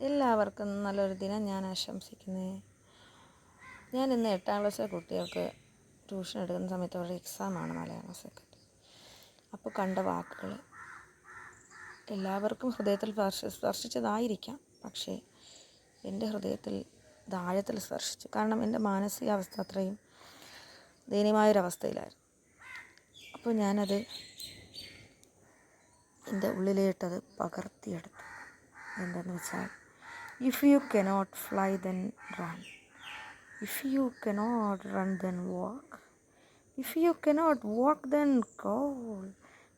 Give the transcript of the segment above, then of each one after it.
എല്ലാവർക്കും നല്ലൊരു ദിനം ഞാൻ ആശംസിക്കുന്നത് ഞാൻ ഇന്ന് എട്ടാം ക്ലാസ്സിലെ കുട്ടികൾക്ക് ട്യൂഷൻ എടുക്കുന്ന സമയത്ത് അവരുടെ എക്സാമാണ് മലയാളം സെക്കൻഡ് അപ്പോൾ കണ്ട വാക്കുകൾ എല്ലാവർക്കും ഹൃദയത്തിൽ സ്പർശ സ്പർശിച്ചതായിരിക്കാം. പക്ഷേ എന്റെ ഹൃദയത്തിൽ ദാഴത്തിൽ സ്പർശിച്ചു. കാരണം എന്റെ മാനസികാവസ്ഥ അത്രയും ദയനീയമായൊരവസ്ഥയിലായിരുന്നു. അപ്പോൾ ഞാനത് എന്റെ ഉള്ളിലേട്ടത് പകർത്തിയെടുത്തു. എന്തെന്ന് വെച്ചാൽ if you cannot fly then run if you cannot run then walk if you cannot walk then crawl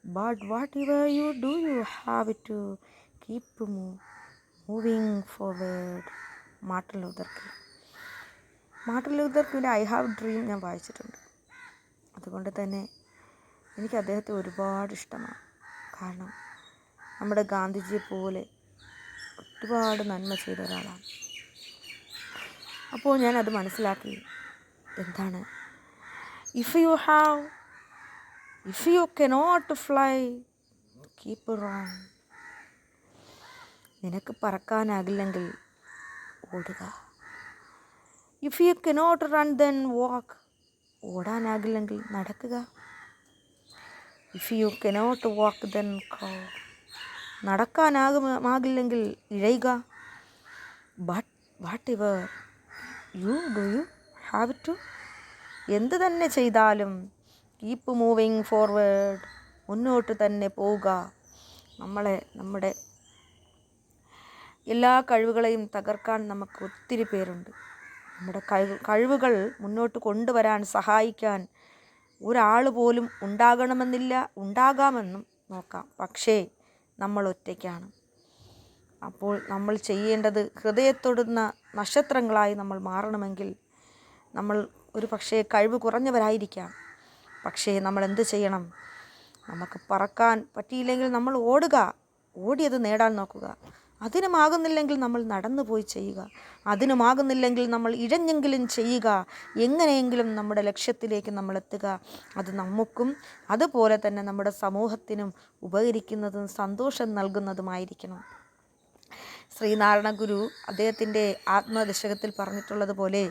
but whatever you do you have to keep moving forward Martin Luther King. Martin ലൂതർ കിങ്ങിന്റെ I have dream ഞാൻ വായിച്ചിട്ടുണ്ട്. അതുകൊണ്ട് തന്നെ എനിക്ക് അദ്ദേഹത്തെ ഒരുപാട് ഇഷ്ടമാണ്. കാരണം നമ്മുടെ ഗാന്ധിജിയെ പോലെ ഒരുപാട് നന്മ ചെയ്ത ഒരാളാണ്. അപ്പോൾ ഞാനത് മനസ്സിലാക്കി. എന്താണ്? If you have if you cannot fly keep wrong നിനക്ക് പറക്കാനാകില്ലെങ്കിൽ ഓടുക. If you cannot run then walk ഓടാനാകില്ലെങ്കിൽ നടക്കുക. If you cannot walk then crawl നടക്കാനാകുമാകില്ലെങ്കിൽ ഇഴയുക. But whatever you do you have to എന്ത് തന്നെ ചെയ്താലും കീപ്പ് മൂവിങ് ഫോർവേഡ് മുന്നോട്ട് തന്നെ പോവുക. നമ്മളെ നമ്മുടെ എല്ലാ കഴിവുകളെയും തകർക്കാൻ നമുക്ക് ഒത്തിരി പേരുണ്ട്. നമ്മുടെ കഴിവ് കഴിവുകൾ മുന്നോട്ട് കൊണ്ടുവരാൻ സഹായിക്കാൻ ഒരാൾ പോലും ഉണ്ടാകണമെന്നില്ല ഉണ്ടാകാമെന്നും നോക്കാം. പക്ഷേ നമ്മൾ ഒറ്റയ്ക്കാണ്. അപ്പോൾ നമ്മൾ ചെയ്യേണ്ടത് ഹൃദയത്തൊടുന്ന നക്ഷത്രങ്ങളായി നമ്മൾ മാറണമെങ്കിൽ നമ്മൾ ഒരു പക്ഷേ കഴിവ് കുറഞ്ഞവരായിരിക്കാം. പക്ഷേ നമ്മൾ എന്ത് ചെയ്യണം? നമുക്ക് പറക്കാൻ പറ്റിയില്ലെങ്കിൽ നമ്മൾ ഓടുക. ഓടിയത് നേടാൻ നോക്കുക. അതിനുമാകുന്നില്ലെങ്കിൽ നമ്മൾ നടന്നു പോയി ചെയ്യുക. അതിനുമാകുന്നില്ലെങ്കിൽ നമ്മൾ ഇഴഞ്ഞെങ്കിലും ചെയ്യുക. എങ്ങനെയെങ്കിലും നമ്മുടെ ലക്ഷ്യത്തിലേക്ക് നമ്മൾ എത്തുക. അത് നമുക്കും അതുപോലെ തന്നെ നമ്മുടെ സമൂഹത്തിനും ഉപകരിക്കുന്നതും സന്തോഷം നൽകുന്നതുമായിരിക്കണം. ശ്രീനാരായണ ഗുരു അദ്ദേഹത്തിന്റെ ആത്മദശകത്തിൽ പറഞ്ഞിട്ടുള്ളതുപോലെ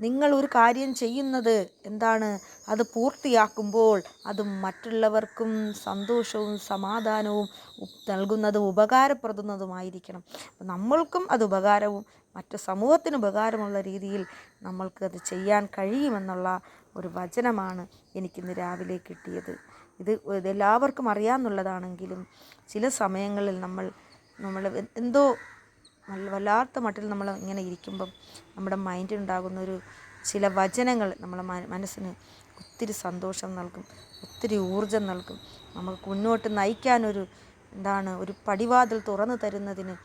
നിങ്ങൾ ഒരു കാര്യം ചെയ്യുന്നത് എന്താണ്? അത് പൂർത്തിയാക്കുമ്പോൾ അത് മറ്റുള്ളവർക്കും സന്തോഷവും സമാധാനവും നൽകുന്നതും ഉപകാരപ്പെടുന്നതുമായിരിക്കണം. നമ്മൾക്കും അത് ഉപകാരവും മറ്റു സമൂഹത്തിന് ഉപകാരമുള്ള രീതിയിൽ നമ്മൾക്ക് അത് ചെയ്യാൻ കഴിയുമെന്നുള്ള ഒരു വചനമാണ് എനിക്കിന്ന് രാവിലെ കിട്ടിയത്. ഇത് ഇതെല്ലാവർക്കും അറിയാമെന്നുള്ളതാണെങ്കിലും ചില സമയങ്ങളിൽ നമ്മൾ നമ്മൾ എന്തോ വല്ലാത്ത മട്ടിൽ നമ്മൾ ഇങ്ങനെ ഇരിക്കുമ്പം നമ്മുടെ മൈൻഡിനുണ്ടാകുന്ന ഒരു ചില വചനങ്ങൾ നമ്മളെ മനസ്സിന് ഒത്തിരി സന്തോഷം നൽകും ഒത്തിരി ഊർജം നൽകും. നമുക്ക് മുന്നോട്ട് നയിക്കാനൊരു എന്താണ് ഒരു പടിവാതിൽ തുറന്നു തരുന്നതിന്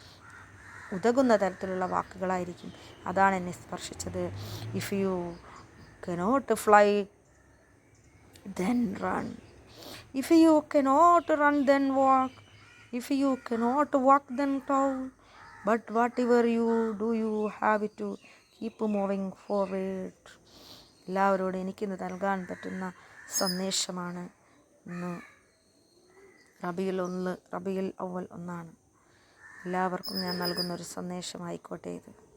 ഉതകുന്ന തരത്തിലുള്ള വാക്കുകളായിരിക്കും. അതാണ് എന്നെ സ്പർശിച്ചത്. If you cannot fly then run if you cannot run then walk if you cannot walk then tau but what you you do you have to keep moving forward എല്ലാവരോടും എനിക്കിന്ന് നൽകാൻ പറ്റുന്ന സന്ദേശമാണ് ഇന്ന് റബിയിൽ ഒന്ന് റബിയിൽ അവൽ ഒന്നാണ്. എല്ലാവർക്കും ഞാൻ നൽകുന്ന ഒരു സന്ദേശമായിക്കോട്ടെ ഇത്.